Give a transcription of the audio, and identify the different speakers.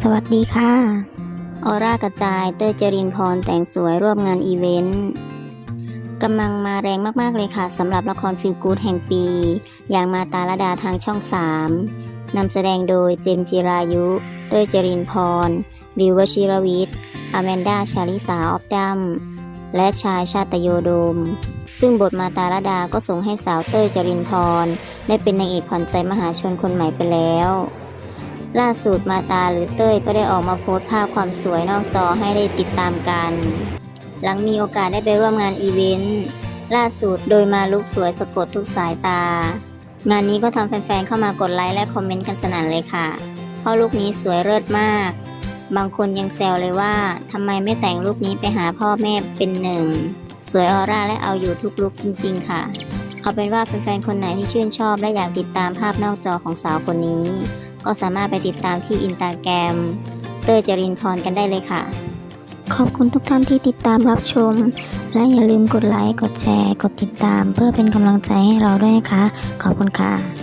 Speaker 1: สวัสดีค่ะ ออร่ากระจายเต้ยจรินพรแต่งสวยร่วมงานอีเวนต์กำลังมาแรงมาก ๆ เลยค่ะสำหรับละครฟิลกูดแห่งปี อย่างมาตาลดาทางช่อง 3นำแสดงโดยเจมจิรายุ เต้ยจรินพร ริววชิรวิทย์อแมนดาชาลิสาออฟดัมและชายชาตโยโดม ซึ่งบทมาตาลดาก็ส่งให้สาวเต้ยจรินพร ได้เป็นนางเอกขวัญใจมหาชนคนใหม่ไปแล้ว ล่าสุดมาตาหรือเต้ยก็ได้ออกมาโพสต์ภาพความสวยนอกจอให้ได้ติดตามกัน หลังมีโอกาสได้ไปร่วมงานอีเวนต์ล่าสุดโดยมาลุกสวยสะกดทุกสายตา งานนี้ก็ทำแฟนๆเข้ามากดไลค์และคอมเมนต์กันสนั่นเลยค่ะ เพราะลุคนี้สวยเลิศมาก บางคนยังแซวเลยว่าทำไมไม่แต่งลุคนี้ไปหาพ่อแม่เป็นหนึ่ง สวยออร่าและเอาอยู่ทุกลุคจริงๆค่ะ เอาเป็นว่าแฟนๆคนไหนที่ชื่นชอบและอยากติดตามภาพนอกจอของสาวคนนี้ ก็สามารถไปติดตามที่อินสตาแกรมเตอร์จรินพรกันได้เลยค่ะ ขอบคุณทุกท่านที่ติดตามรับชม และอย่าลืมกดไลค์ กดแชร์ กดติดตาม เพื่อเป็นกำลังใจให้เราด้วยนะคะ ขอบคุณค่ะ